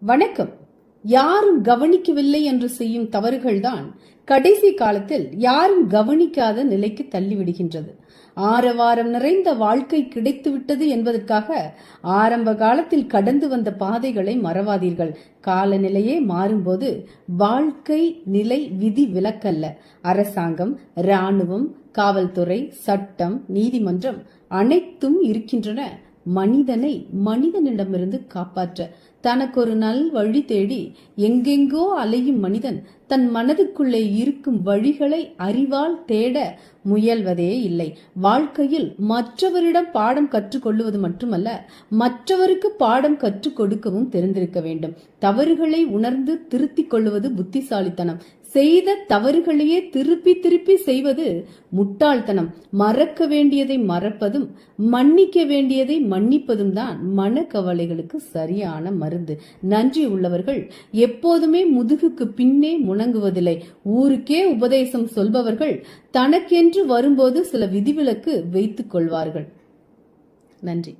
வணக்கம். யாரும் கவனிக்கவில்லை என்று செய்யும் தவறுகள்தான் கடைசி காலத்தில் யாரும் கவனிக்காத நிலைக்கு தள்ளிவிடுகின்றது. ஆரவாரம் நிறைந்த வாழ்க்கை கிடைத்துவிட்டது என்பதற்காக ஆரம்ப காலத்தில் கடந்து வந்த பாதைகளை மறவாதீர்கள். காலநிலையே மாறும்போது வாழ்க்கை நிலை விதி விலக்கல்ல. அரசாங்கம் இராணுவம் காவல்துறை சட்டம் நீதிமன்றம் அனைத்தும் இருக்கின்றன. மனிதனை மனிதனிடமிருந்து காப்பாற்ற. தனக்கொரு நல் வழி தேடி எங்கெங்கோ அலையும் மனிதன் தன் மனதுக்குள்ளே இருக்கும் வழிகளை அறிவால் தேட முயல்வதே இல்லை. வாழ்க்கையில் மற்றவரிடம் பாடம் கற்றுக்கொள்வது மட்டுமல்ல மற்றவருக்கு பாடம் கற்றுக் கொடுக்கவும் தெரிந்திருக்க வேண்டும். தவறுகளை உணர்ந்து திருத்திக் கொள்வது புத்திசாலித்தனம். செய்த தவறுகளையே திருப்பி திருப்பி செய்வது முட்டாள்தனம். மறக்க வேண்டியதை மறப்பதும் மன்னிக்க வேண்டியதை மன்னிப்பதும் தான் மனக்கவலைகளுக்கு சரியான மருந்து. நன்றி உள்ளவர்கள் எப்போதுமே முதுகுக்கு பின்னே முணங்குவதில்லை. ஊருக்கே உபதேசம் சொல்பவர்கள் தனக்கென்று வரும்போது சில விதிவிலக்கு வைத்துக் கொள்வார்கள். நன்றி.